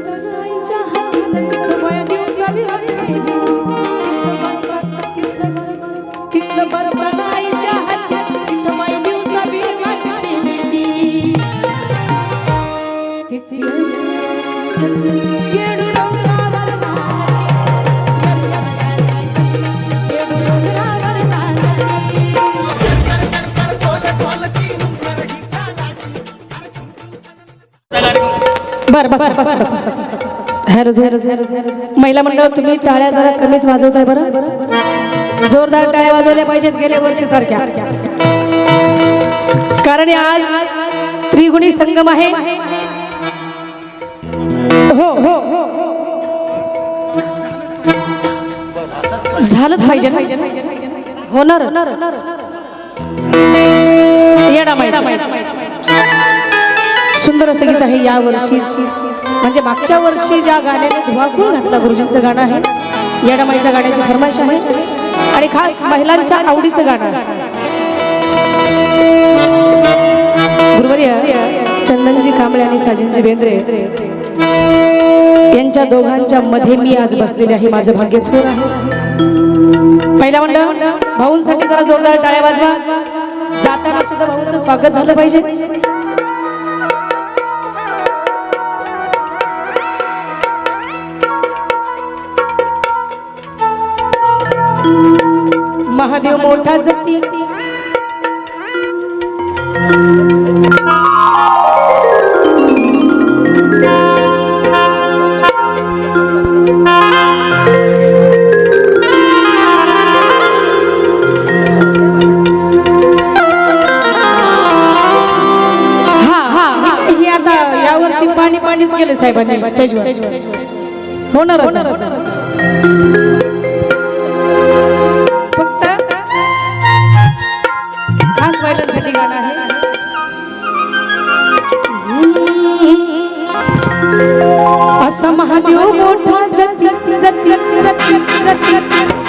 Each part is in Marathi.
Thank you. बर बस बस बस बस महिला मंडळ तुम्ही टाळ्या जरा कमीच वाजवताय बरं? जोरदार टाळ्या वाजवल्या पाहिजेत गेल्या वर्षी सारख्या कारण आज त्रिगुणी संगम आहे. हो हो हो. झालंच पाहिजे ना? होणार येणार माहिती सुंदर असं गीत आहे या वर्षी. म्हणजे मागच्या वर्षी ज्या गाण्याने धुवाकूळ घातला गुरुजींचं गाणं आहे येडामाईच्या गाण्याची फरमाईश आहे आणि खास महिलांच्या आवडीचं गाणं गुरुवर्य चंदनजी कांबळे आणि साजनजी बेंद्रे यांच्या दोघांच्या मध्ये मी आज बसलेले आहे. माझं भाग्य थोर आहे. पहिला मंडळ भाऊंसाठी जरा जोरदार टाळ्या वाजवा. जाताना सुद्धा भाऊंचं स्वागत झालं पाहिजे. महादेव मोठा जती. हा हा हा. हे पाणी पाणीच गेले साहेबांनी स्टेजवर. होणार महादेव मोठा जती जती जती जती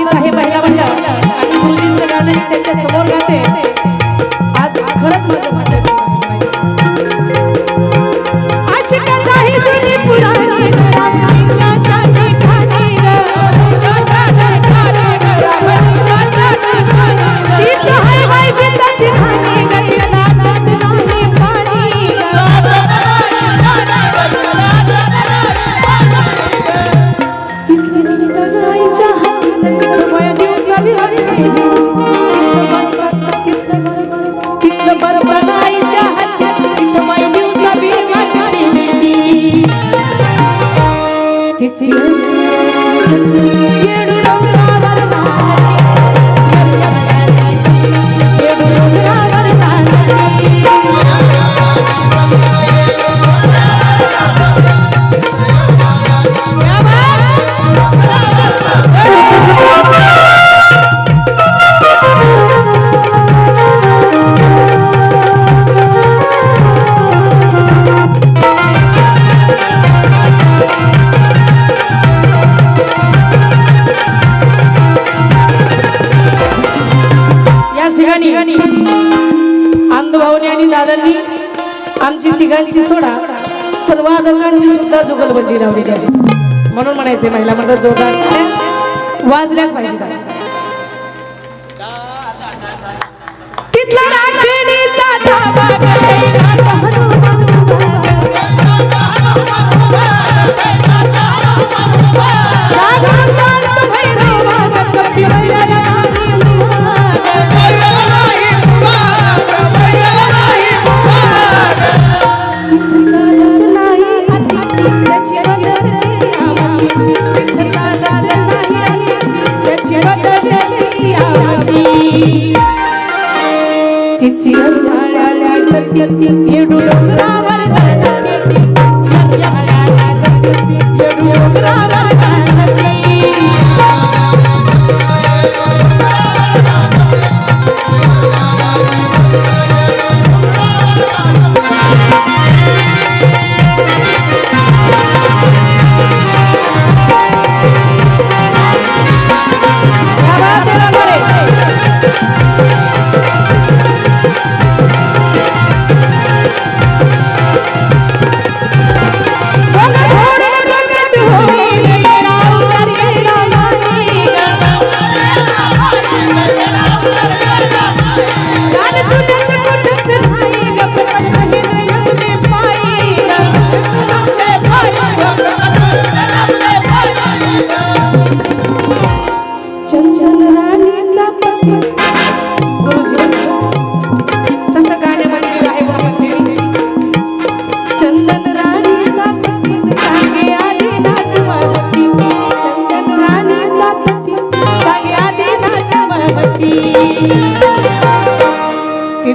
गीत आहे महिला मंडळ आणि गुरुजींचं गाणं मी त्यांच्यासमोर गाते भाऊने आणि दादांनी आमची तिघांची सोडा तर वादकांची सुद्धा जुगलबंदी लावलेली आहे. म्हणून म्हणायचे महिला मंडळ जोरदार वाजल्याच पाहिजे तिथला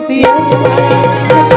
চেয়েছি